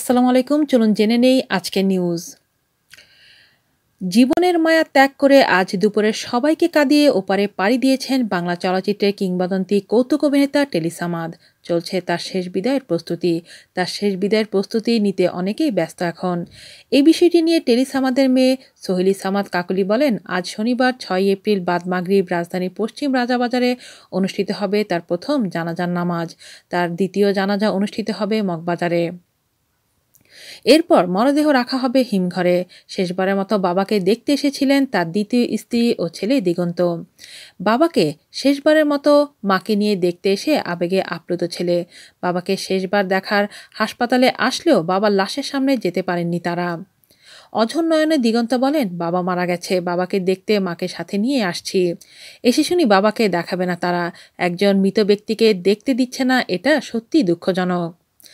আসসালামু আলাইকুম। চলুন জেনে নেই আজকের নিউজ জীবনের মায়া ত্যাগ করে আজ দুপুরে সবাইকে কাঁদিয়ে ওপারে পাড়ি দিয়েছেন বাংলা চলচ্চিত্রের কিংবদন্তি কৌতুক অভিনেতা টেলিসামাদ চলছে তার শেষ বিদায়ের প্রস্তুতি। তার শেষ বিদায়ের প্রস্তুতি নিতে অনেকেই ব্যস্ত এখন। এই বিষয়টি নিয়ে টেলিসামাদের মেয়ে সোহেলি সামাদ কাকুলি বলেন, আজ শনিবার ছয় এপ্রিল বাদ মাগরিব রাজধানীর পশ্চিম রাজাবাজারে অনুষ্ঠিত হবে তার প্রথম জানাজার নামাজ। তার দ্বিতীয় জানাজা অনুষ্ঠিত হবে মগবাজারে। এরপর মরদেহ রাখা হবে হিমঘরে। শেষবারের মতো বাবাকে দেখতে এসেছিলেন তার দ্বিতীয় স্ত্রী ও ছেলে দিগন্ত। বাবাকে শেষবারের মতো মাকে নিয়ে দেখতে এসে আবেগে আপ্লুত ছেলে। বাবাকে শেষবার দেখার হাসপাতালে আসলেও বাবার লাশের সামনে যেতে পারেননি তারা। অঝর নয়নে দিগন্ত বলেন, বাবা মারা গেছে, বাবাকে দেখতে মাকে সাথে নিয়ে আসছি। এসে শুনি বাবাকে দেখাবে না তারা। একজন মৃত ব্যক্তিকে দেখতে দিচ্ছে না, এটা সত্যি দুঃখজনক।